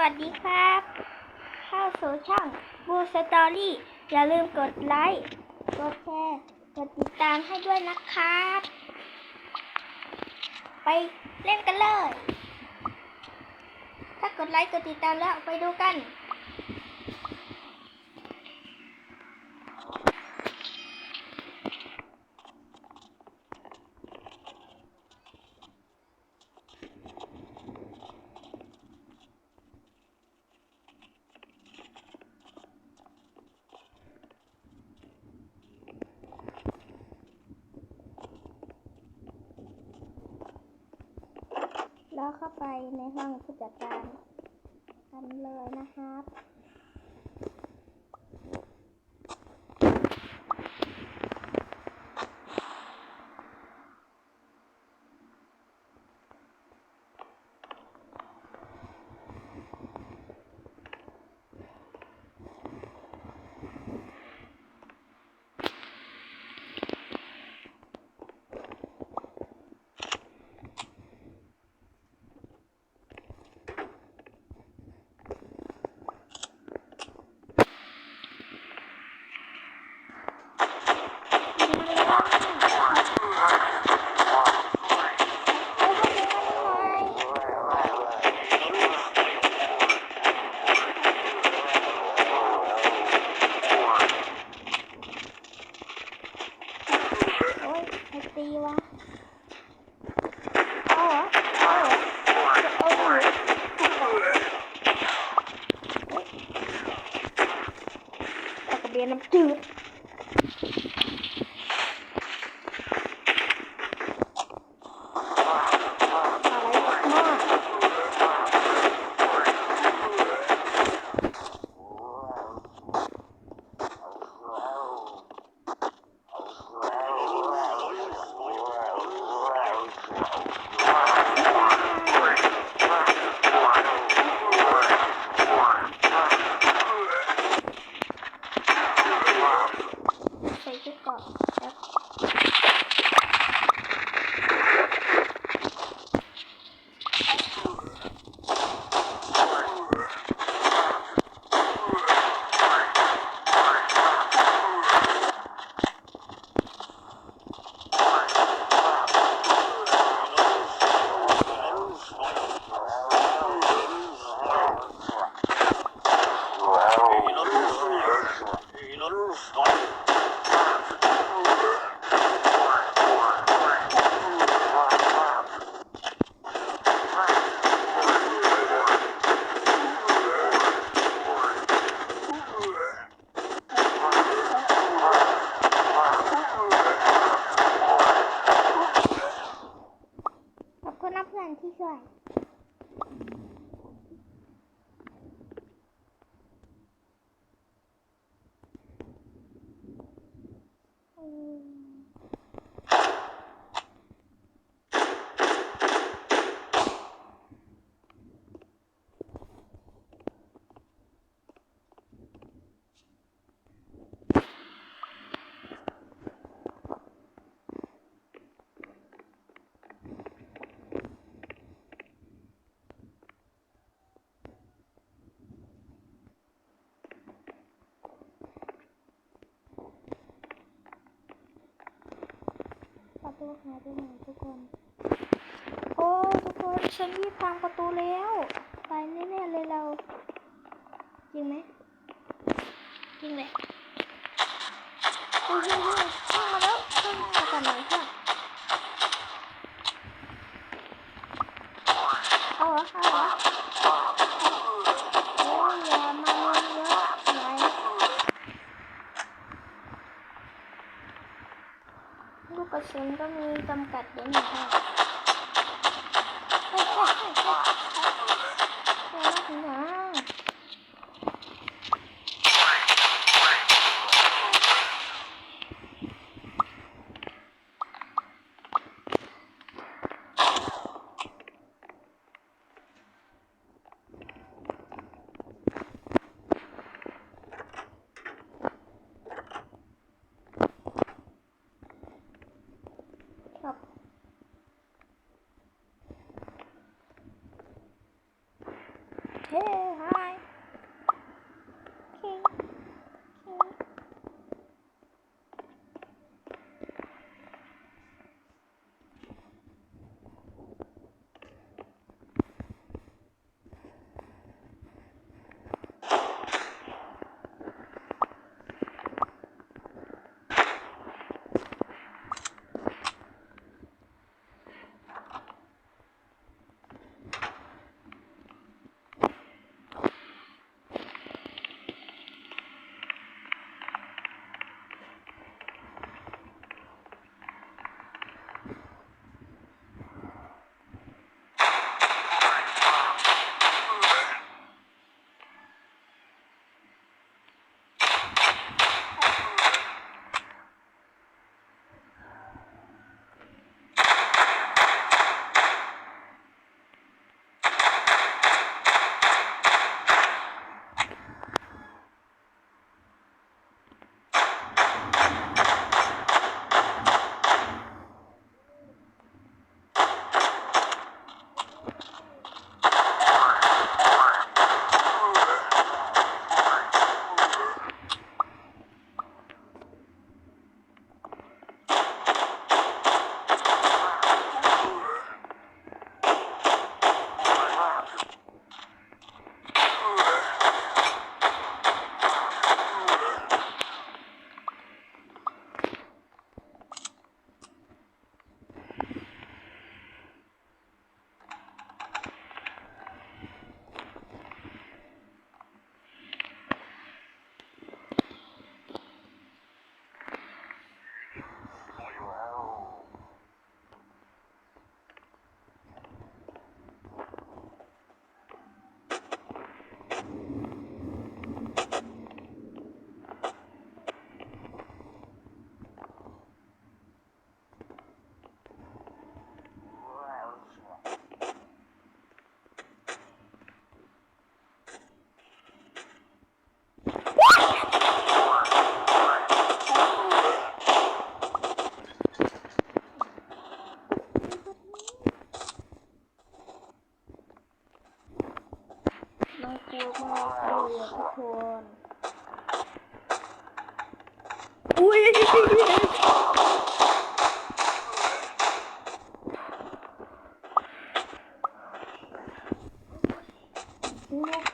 วัสดีครับ เข้าสู่ช่องบูสตอรี่อย่าลืมกดไลค์ กดแชร์ กดติดตามให้ด้วยนะครับ ไปเล่นกันเลย ถ้ากดไลค์ กดติดตามแล้วไปดูกัน แล้วเข้าไปในห้องผู้จัดการกันเลยนะครับ ใครตีวะเอาเหรอเอาเหรอเอาหนูตะกระเบียนน้ำจืดอะไรมากใส่ชุดเกราะแล้วขอบคุณนะเพื่อนที่ช่วย อื ประตูหายไปไหนทุกคน โอ้ทุกคนฉันรีบพังประตูแล้ว ไปแน่ๆเลยเราจริงไหมจริงเลยโอ้ย ซูนก็มีจำกัดเดี๋ยวหนึ่งค่ะ น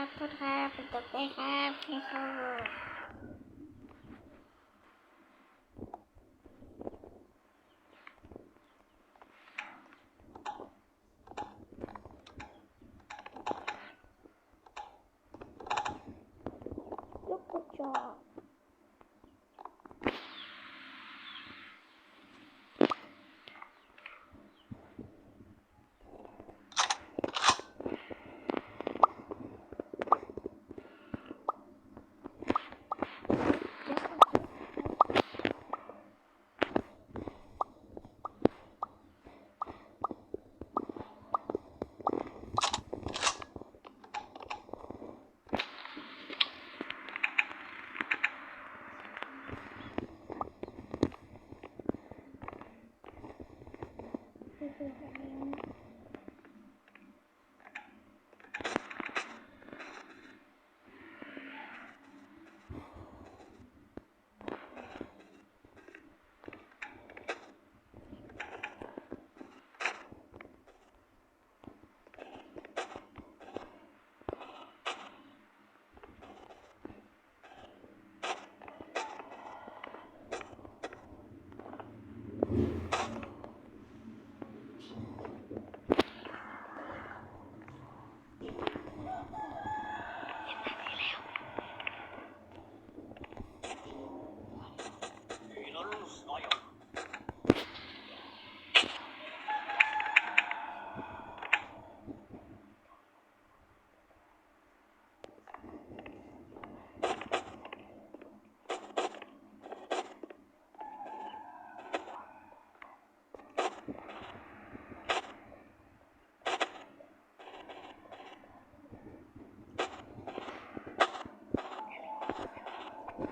ครับโทษครับเป็นตกใจครับให้เข้าลูกกระจอก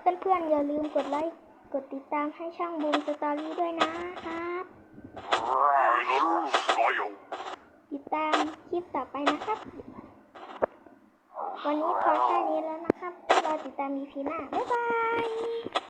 เพื่อนๆอย่าลืมกดไลค์ กดติดตามให้ช่องบูมสตอรี่ด้วยนะครับติดตามคลิปต่อไปนะครับ วันนี้พอแค่นี้แล้วนะครับรอติดตามมีพีหน้า บ๊ายบาย